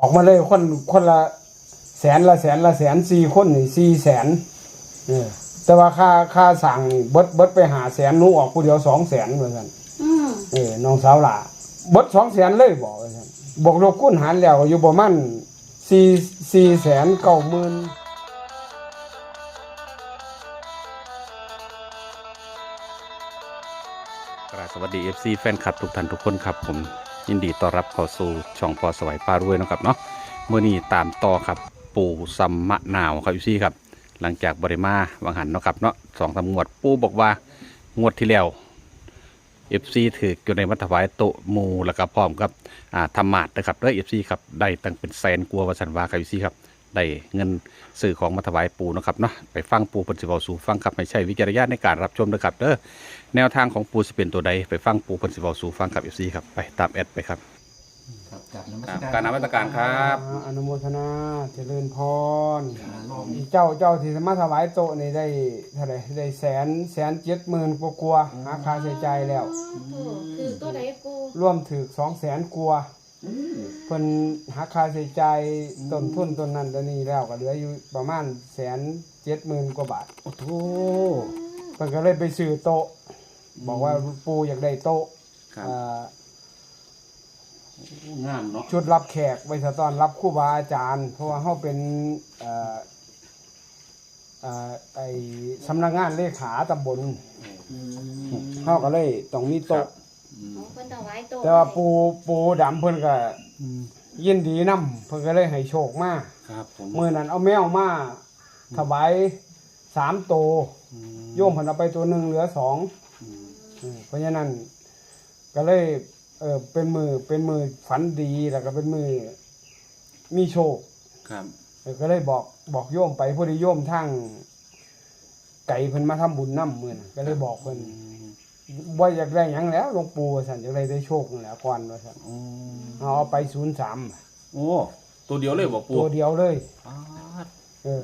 ออกมาเลยคนคนละแสนละแสนละแสนสี่คนนี่สี่แสนเออแต่ว่าค่าค่าสั่งนี่เบิดเบิดไปหาแสนหนูออกผู้เดียวสองแสนเหมือนกันอืมเออน้องสาวหล่าเบิดสองแสนเลยบอกว่าซั่นบวกลบคูณหารแล้วก็อยู่ประมาณสี่สี่แสนเก้าหมื่น กราบสวัสดี FC แฟนคลับทุกท่านทุกคนครับผม ยินดีต้อนรับเข้าสู่ช่องพอสวัยปลารวยนะครับเนาะเมื่อนี้ตามต่อครับปู่สัมมะนาวครับอีซี่ครับ หลังจากบริมาวังหันเนาะครับเนาะสองสามงวดปู่บอกว่างวดที่แล้วเอฟซีถืออยู่ในมัถวายโตมูแล้วก็พร้อมกับอ่าธรรมาดนะครับเด้อฟซีครับได้ตั้งเป็นแสนกลัววัสันวาครับอีซี่ครับ ได้เงินซื้อของมาถวายปู่เนาะครับเนาะไปฟังปู่เปนสิเวาสู่ฟังครับไม่ใช่วิจารณญาณในการรับชมนะครับเด้อแนวทางของปูสิเป็นตัวใดไปฟังปูเพันสิบอสู่ฟังกับเอฟซีครับไปตามแอดไปครับ ครับกลับนมัสครับการการนมัสการครับ อ่าอนุโมทนาเจริญพรเจ้าเจ้าที่สมาถวายโตะนี่ได้เท่าไหร่ได้แสนแสนเจ็ดหมื่นกว่ากว่าๆหาค่าใช้จ่ายแล้วปูคือตัวใดปูร่วมถึกสองแสนกว่า เพิ่นหาค่าใช้จ่ายต้นทุนต้นนั้นตัวนี้แล้วก็เหลืออยู่ประมาณแสนเจ็ดหมื่นกว่าบาทโอ้โหเพิ่นก็เลยไปซื้อโต๊ะ บอกว่าปูอยากได้โต๊ะครับอ่างามเนาะชุดรับแขกไว้สตอนรับครูบาอาจารย์ เพราะว่าเฮาเป็นเอ่อเอ่อไอสำนักงานเลขาตำบลเฮาก็เลยต้องมีโต๊ะ ของเพิ่นถวายโตแต่ว่าปูปูดำเพิ่นก็ยินดีนำเพิ่นก็เลยให้โชคมาครับผมมื้อนั้นเอาแมวมาถวายสามโตวโยมเพิ่นเอาไปตัวหนึงเหลือสองอืมเพราะฉะนั้นก็เลยเออเป็นมือเป็นมือฝันดีแล้วก็เป็นมือมีโชคครับเออก็เลยบอกบอกโยมไปผู้ที่โยมทั้งไก่เพิ่นมาทำบุญนำมื้อนั้นก็เลยบอกเพิ่น บ่อยากได้หยังแล้วหลวงปู่ว่าซั่นอยากได้ได้โชคนั่นแหล้วก่อนว่าซั่นโอ้เอาเอาไป03โอ้ตัวเดียวเลยบอกปูตัวเดียวเลย ป๊าดเออ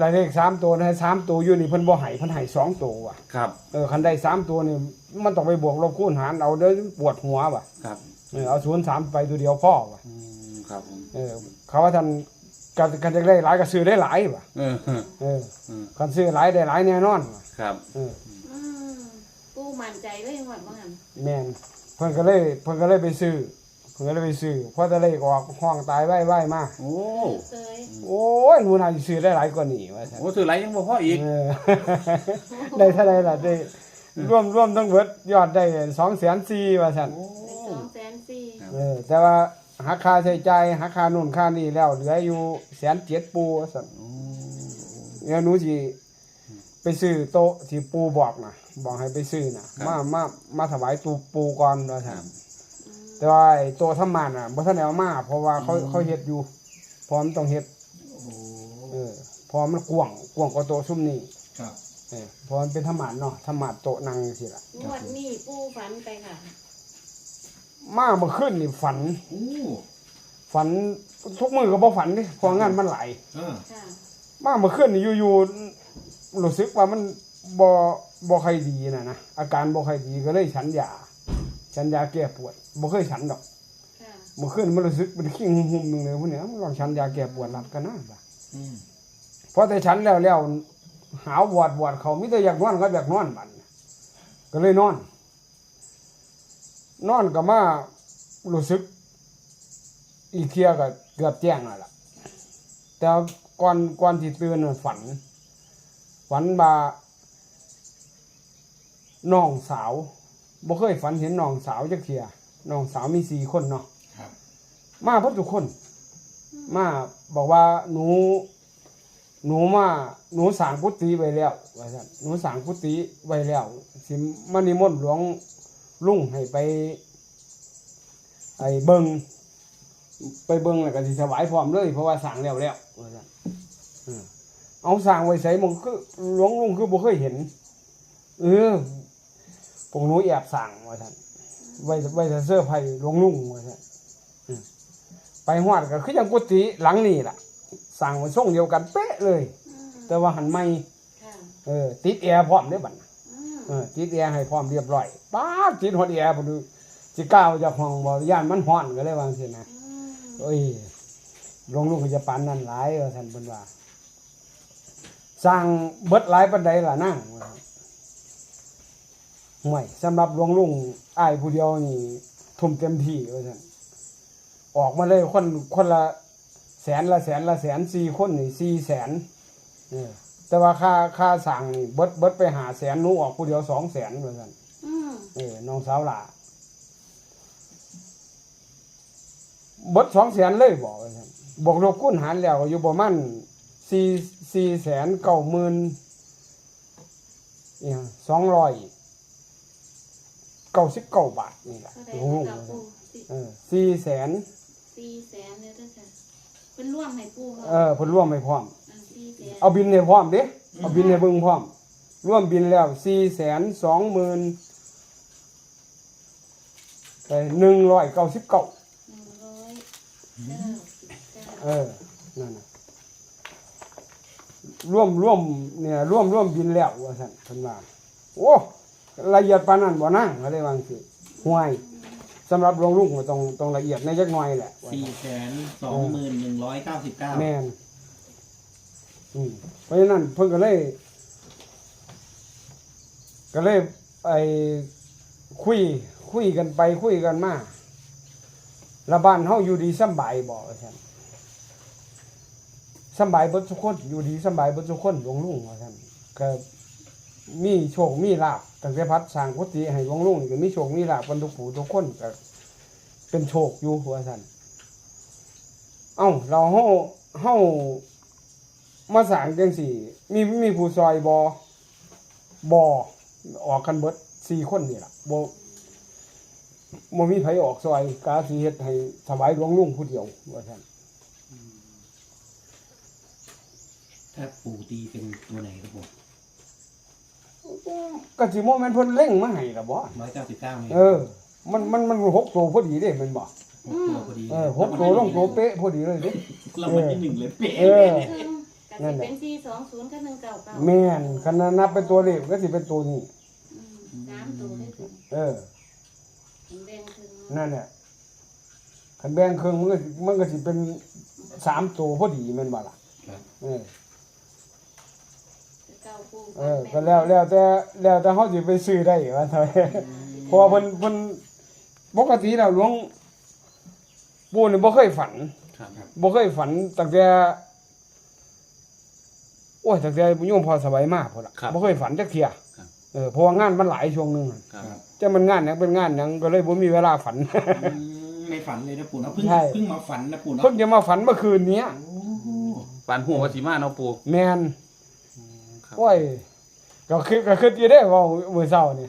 รายเลขสามตัวนะสามตัวอยู่นี่เพิ่นบ่ให้เพิ่นให้สองตัวว่ะครับเออคันได้สามตัวนี่มันต้องไปบวกลบคูณหารเอาเด้อปวดหัวว่ะครับเออเอา03ไปตัวเดียวพ่อว่ะอืมครับผมเออเขาว่าท่านกันกันจะได้หลายก็ซื้อได้หลายว่ะเออเอออืมคันซื้อหลายได้หลายแน่นอนว่ะครับ เอออืมปู มั่นใจเลยหมดว่างั้นแม่นเพิ่นก็เลยเพิ่นก็เลยไปซื้อเพิ่นก็เลยไปซื้อพอจะเลขออกห้องตายไว้ไว้มาโอ้เคยโอ้ยหนูน่าสิซื้อได้หลายกว่านี้ว่าซั่นโอ้ถือไรยังบ่พออีก เออ ได้เท่าไหร่ล่ะได้ร่วมร่วมทั้งเบิดยอดได้204,000ว่าซั่นโอ้สองแสนสี่ เออแต่ว่าหักค่าใช้จ่ายหักค่านู่นค่านี่แล้วเหลืออยู่แสนเจ็ดปูว่าซั่นโอ้เดี๋ยวหนูสิ ไปซื้อโต๊ะที่ปูบอกนะบอกให้ไปซื้อนะมามามาถวายตูปูก่อนว่าคซั่รันบแต่ว่าไอ้โต๊ะทำมานน่ะบ่ทันได้เอามาเพราะว่าเขาเขาเฮ็ดอยู่เพอมันต้องเฮ็ดโอ้เออเพอมันกว้างกว้างกว่าโต๊ะซุ่มนี้ครับเออเพอมันเป็นธรรมานเนาะธรรมานโต๊ะนั่งสิล่ะงวดนี้ปูฝันไปค่ะ มาเมื่อคืนนี่ฝันโอ้ฝันทุกมื้อก็บ่ฝันดิเพองานมันหลายเออค่ะมาเมื่อคืนนี่อยู่ๆ รู้สึกว่ามันบ่บ่ค่อยดีน่ะนะอาการบ่ค่อยดีก็เลยฉันยาฉันยาแก้ปวดบ่เคยฉันดอกค่ะเมื่อคืนมันรู้สึกเป็นขี้หุ่มๆหนึงเลยพวกเนี้ยมันลองฉันยาแก้ปวดหลับกันนะบ่ะอืมพอแต่ฉันแล้วแล้วหาววอดวอดเขามีแต่อยากนอนก็อยากนอนบัดน่ะก็เลยนอน นอนก็มารู้สึก อีกเที่ยก็เกือบแจ้งแล้วล่ะ แต่ก่อนก่อนที่ตื่นน่ะฝัน ฝันว่าน้องสาวบ่เคยฝันเห็นน้องสาวจักเที่ยน้องสาวมีสี่คนเนาะครับ มาเพิ่นทุกคน มาบอกว่าหนู หนูมาหนูสร้างกุฏิไว้แล้วว่าซั่นหนูสร้างกุฏิไว้แล้วสิมานิมนต์หลวงลุงให้ไปไอ้เบิงไปเบิงแล้วก็สิถวายพร้อมเลย เพราะว่าสร้างแล้วแล้วว่าซั่นเออ เอาสร้างไว้ใส่มันคือหลวงลุงคือบ่เคยเห็น เออพวกหนูแอบสร้างว่าซั่นไว้ไว้จะเสื้อร์ไผ่หลวงลุงว่าซั่นไปฮอดก็คือจังกุฏิหลังนี่ล่ะสั่งมาส่งเดียวกันเป๊ะเลยอืมแต่ว่าหันไม่ค่ะเออ ติดแอร์พร้อมได้อบัดน่ะอืมเออติดแอร์ให้พร้อมเรียบร้อยป๊าดติดฮอดแอร์บ่ดูสิก้าวจากห้องบ่ย่านมันฮ้อนก็เลยว่าจังซี่นะอืมโอ้ยลงลูกก็จะปานนั่นหลายว่าท่านเพิ่นว่า สร้างเบิดหลายปานใดล่ะนางว่าห่วยสำหรับหลวงลุงอ้ายผู้เดียวนี่ทุ่มเต็มที่ว่าซั่นออกมาเลยคนคนละแสนละแสนละแสนสี่คนนี่สี่แสนเออแต่ว่าค่าค่าสั่งนี่เบิดเบิดไปหาแสนหนูออกผู้เดียวสองแสนว่าซั่นอืมเออน้องสาวหล่าเบิดสองแสนเลยบอกว่าซั่นบอกลบคูณหารแล้วก็อยู่ประมาณ สี่สี่แสนเก้าหมื่นเนี่ยสองร้อยเก้าสิบเก้าบาทนี่แหละเท่าใดโอ้โหกับปูสี่เออสี่แสนสี่แสนเลยเด้อจ้ะเป็นร่วมให้ปูเขาเออเพิ่นร่วมให้พร้อมอ่าสี่แสนเอาบินให้พร้อมเด้เอาบินให้เบิ่งพร้อม ร่วมบินแล้วสี่แสนสองหมื่นไปหนึ่งร้อยเก้าสิบเก้าหนึ่งร้อยเก้าสิบเก้า เออนั่นน่ะ ร่วมร่วมเนี่ยร่วมร่วมบินแล้วว่าซั่นเพิ่นว่าโอ้ละเอียดปานนั้นบ่นั่งเขาได้วาจังสิห่วยสำหรับหลวงลุงก็ต้องต้องละเอียดในจักหน่อยแหละว่าสี่ซั่นแสนสองหมื่นหนึ่งร้อยเก้าสิบเก้าแม่นอืมเพราะฉะนั้นเพิ่นก็เลย ก็เลยไอ้คุยคุยกันไปคุยกันมาและบ้านเฮาอยู่ดีสำบายบ่ว่าซั่น สบายเบิดทุกคนอยู่ดีสบายเบิดทุกคนหลวงลุงว่าซั่นก็มีโชคมีลาภตั้งแต่พัดสร้างกุฏิให้หลวงลุงก็มีโชคมีลาภกันทุกผู้ทุกคนก็เป็นโชคอยู่ว่านเอ้าเราเฮาเฮามาสร้างจังซี่ มีมีผู้ซอยบ่บ่ออกกันเบิดสี่คนนี่ล่ะบ่บ่มีไผออกซอยกาสิเฮ็ดให้ถวายหลวงลุงผู้เดียวว่าซั่น ถ้าปู่ตีเป็นตัวไหนครับผมก็สิโมแม่นเพิ่นเล่งมาให้ล่ะบ่ร้อยเก้าสิบเก้าเออ มันมันมันหกตัวพอดีเด้แม่นบ่หกตัวพอดีเออหกตัวลงตัวเป๊ะพอดีเลยเด้ รางวัลที่หนึ่งเลยเป๊ะเออครึ่งกับสิเป็นสี่สองศูนย์กับหนึ่งเก้าเก้าแม่นคันนั้นนับเป็นตัวเลขก็สิเป็นตัวนี้ อืมสามตัวได้ถึงเออแบ่งครึ่งนั่นแหละคันแบ่งครึ่งมันก็สิมันก็สิเป็นสามตัวพอดีแม่นบ่ล่ะเออเก้า ปูเออก็แล้วแล้วแต่แล้วแต่เฮาสิไปซื้อได้ว่าเท่าไหร่เพราะว่าเพิ่นเพิ่นปกติแล้วหลวงปู่นี่บ่เคยฝันครับบ่เคยฝันตั้งแต่โอ้ยตั้งแต่โยมพอสบายมากพุ่นล่ะครับบ่เคยฝันจักเที่ยครับเออเพราะว่างานมันหลายช่วงหนึงอะครับจะมันงานหยังเป็นงานหยังก็เลยบ่มีเวลาฝัน อืมไม่ฝันเลยนะปู่เนาะเพิ่งใช่ เพิ่งมาฝันนะปู่เนาะเพิ่งจะมาฝันเมื่อคืนเนี้ยโอ้โหปานหัววาสิมาเนาะปูแม่น ครับโอ้ยก็คือก็คืออยู่ได้เว้ามื้อเช้านี่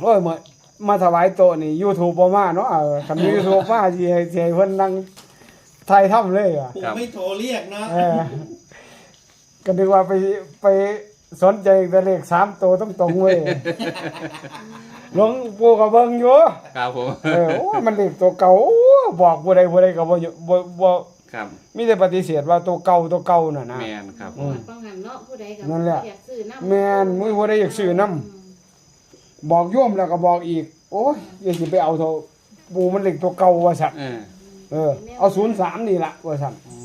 โอ้ยมามาถวายโตะนี่ YouTube บ่มาเนาะเออคันมี YouTube มาสิให้สิให้เพิ่นนั่งถ่ายทำเลยอะปู่ไม่โทรเรียกนะเออก็นึกว่าไปไปสนใจแต่เลขสามตัวต้องตรงๆเว้ยหลวงปู่ก็เบิ่งอยู่ ครับผม เออโอ้ยมันเลขตัวเก่าโอ้บอกผู้ใดผู้ใดก็บ่อยู่บ่บ่ ครับมีแต่ปฏิเสธว่าตัวเก่าตัวเก่าน่ะนะ แมนครับอืม ป้องหันเนาะผู้ใดก็นั่นแหละอยากซื้อน้ำแม่นมื้อผู้ใดอยากซื้อนํบอกโยมแล้วก็บอกอีก โอ้ยอย่าสิไปเอาเถอะปู่มันเลขตัวเก่าว่าซั่นเออเออเอา03นี่ล่ะว่าซั่นโอ้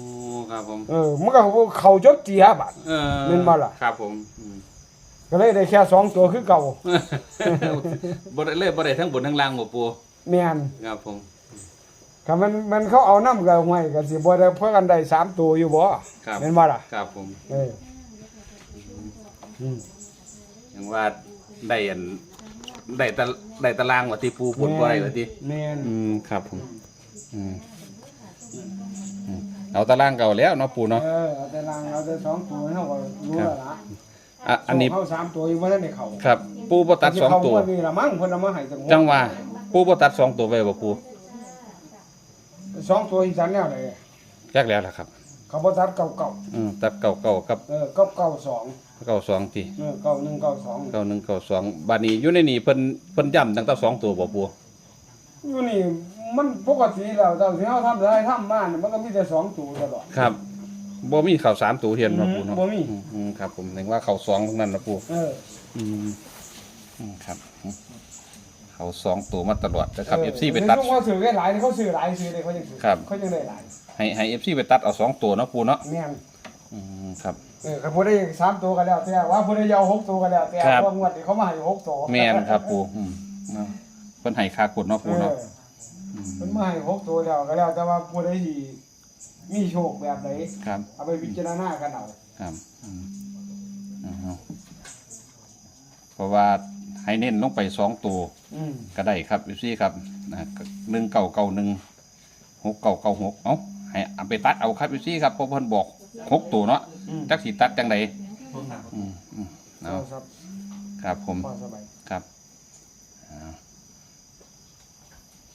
ครับผม เออมันก็เข้าจดเจียบัดเออแม่นบ่ล่ะ ครับผมอืมก็เลยได้แค่สองตัวคือเก่าบ่ได้เลยบ่ได้ทั้งบนทั้งล่างบ่ปูแม่นครับผม คันมันมันเขาเอาน้ำกับห้วยก็สิบ่ได้เพิ่นกันได้สามตัวอยู่บ่ครับแม่นบ่ล่ะครับผมเอออืมอย่างว่าได้อันได้ตะได้ตารางว่าที่ปูพูดบ่ได้ว่าที่แม่นอืมครับผมอืมอืมเอาตารางเก่าแล้วเนาะปูเนาะเออเอาแต่ลางเอาแต่สองตัวเฮาก็รู้แล้วล่ะอะอันนี้เข้าสามตัวอยู่บ่ทันได้เข้าครับ ปูบ่ตัดสองตัวเข้างดนี่ล่ะมั้งเพิ่นเอามาให้จังจังว่าปูบ่ตัดสองตัวไว้บ่ปู สองตัวอีสันแนวใดจักแล้วล่ะครับเขาบ่ตัดเก่าเก่าอืมตัดเก่าเก่ากับเออเก่าเก่าสองเก่าสองทีเออเก่าหนึ่งเก่าสองเก่าหนึ่งเก่าสองบาดนี้อยู่ในนี่เพิ่นเพิ่นย้ำตั้งแต่สองตัวบ่ปูอยู่นี่มันปกติแล้วตอนที่เฮาทำได้ทำมานี่มันก็มีแต่สองตัวตลอดครับบ่มีข่าวสามตัวเทียนมาปูเนาะบ่มีอือืมครับ ผมถึงว่าข่าวสองทั้งนั้นนะปูเอออืมอืมครับ อืมข่าวสองตัวมาตลอดนะครับ FC ไปตัดเออเขาซื้อได้หลายเขาซื้อหลายซื้อได้เขายังซื้อครับ เขายังได้หลายให้ให้เอฟซีไปตัดเอาสองตัวเนาะปูเนาะแม่นอืมครับ เออเขาพูดได้สามตัวกันแล้วแต่ว่าพูดได้ยาวหกตัวกันแล้วแต่ครับ ว่างวดนี้เขามาให้หกตัวแม่นครับปูอืมเนาะเพิ่นให้ค่ากดเนาะเอปูอเนาะเพิ่นมาให้หกตัวแล้วก็แล้ว แต่ว่าพูดได้ที่มีโชคแบบไหนครับ เอาไปพิจารณากันเอาครับอืมอ่าฮะเพราะว่า ให้เน้นลงไปสองตัวอืมก็ได้ครับเอฟซีครับนะหนึ่งเก่าเก่าหนึ่งหกเก่าเก่าหกเอ้าให้เอาไปตัดเอาครับเอฟซีครับเพราะเพิ่นบอกหกตัวเนาะอืมจักสีตัดจังใดอืมอืมเอาครับครับผม พอสบาย ครับเอา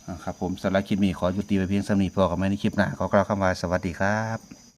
เอาครับผมสำหรับคลิปนี้ขอยุติไว้เพียงสำนีพอกับไม่ในคลิปหน้าขอกล่าวคำว่าสวัสดีครับ